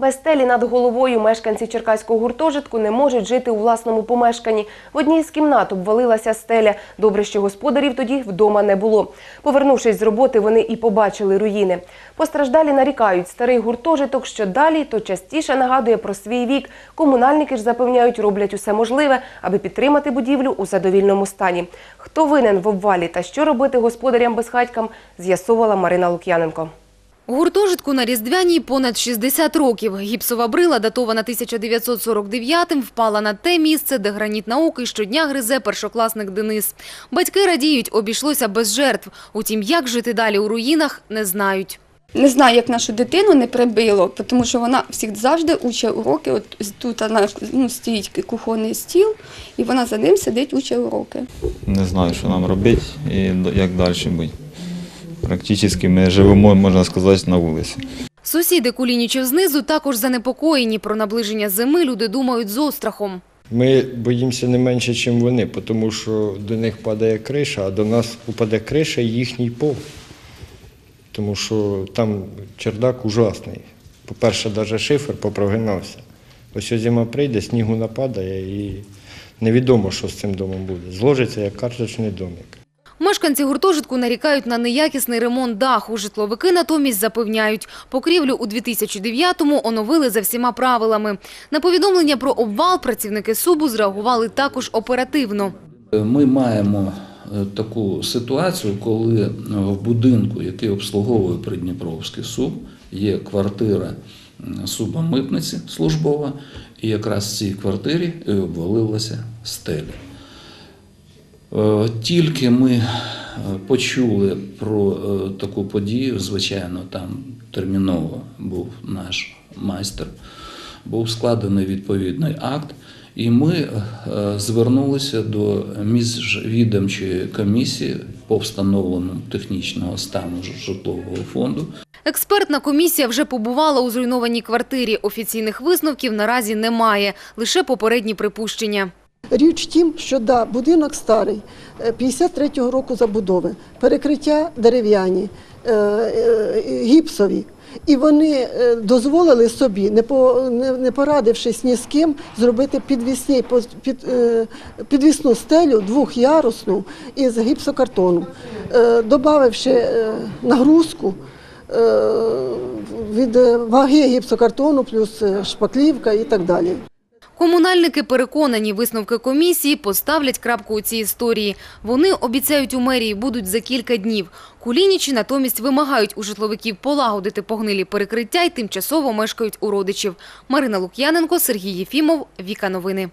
Без стелі над головою мешканці черкаського гуртожитку не можуть жити у власному помешканні. В одній з кімнат обвалилася стеля. Добре, що господарів тоді вдома не було. Повернувшись з роботи, вони і побачили руїни. Постраждалі нарікають, старий гуртожиток, що далі, то частіше нагадує про свій вік. Комунальники ж запевняють, роблять усе можливе, аби підтримати будівлю у задовільному стані. Хто винен в обвалі та що робити господарям безхатькам, з'ясовувала Марина Лук'яненко. Гуртожитку на Різдвяній понад 60 років. Гіпсова брила, датована 1949-м, впала на те місце, де граніт науки щодня гризе першокласник Денис. Батьки радіють, обійшлося без жертв. Утім, як жити далі у руїнах, не знають. Не знаю, як нашу дитину не прибило, тому що вона всіх завжди учить уроки. От тут вона, ну, стоїть кухонний стіл, і вона за ним сидить, учить уроки. Не знаю, що нам робити і як далі бути. Практично ми живемо, можна сказати, на вулиці. Сусіди Кулінічів знизу також занепокоєні. Про наближення зими люди думають з острахом. Ми боїмося не менше, ніж вони, тому що до них падає криша, а до нас упаде криша і їхній пол. Тому що там чердак ужасний. По-перше, навіть шифер попрогинався. Ось ось зима прийде, снігу нападає і невідомо, що з цим домом буде. Зложиться як карточний домик. Мешканці гуртожитку нарікають на неякісний ремонт даху. Житловики натомість запевняють, покрівлю у 2009-му оновили за всіма правилами. На повідомлення про обвал працівники СУБу зреагували також оперативно. Ми маємо е, таку ситуацію, коли е, в будинку, який обслуговує Придніпровський СУБ, є квартира м, СУБа Митниці службова, і якраз в цій квартирі і обвалилася стеля. Е, Тільки ми е, почули про е, таку подію, звичайно, там терміново був наш майстер, був складений відповідний акт, і ми звернулися до міжвідомчої комісії по встановленню технічного стану житлового фонду. Експертна комісія вже побувала у зруйнованій квартирі. Офіційних висновків наразі немає, лише попередні припущення. Річ тім, що да, будинок старий, е, 53-го року забудови, перекриття дерев'яні, е, е, гіпсові. І вони е, дозволили собі, не, по, не, порадившись ні з ким, зробити підвісні, під, е, підвісну стелю двохярусну із гіпсокартону, е, добавивши е, нагрузку е, від е, ваги гіпсокартону, плюс е, шпаклівка і так далі. Комунальники переконані, висновки комісії поставлять крапку у цій історії. Вони обіцяють у мерії будуть за кілька днів. Кулінічі натомість вимагають у житловиків полагодити погнилі перекриття і тимчасово мешкають у родичів. Марина Лук'яненко, Сергій Єфімов, Віка Новини.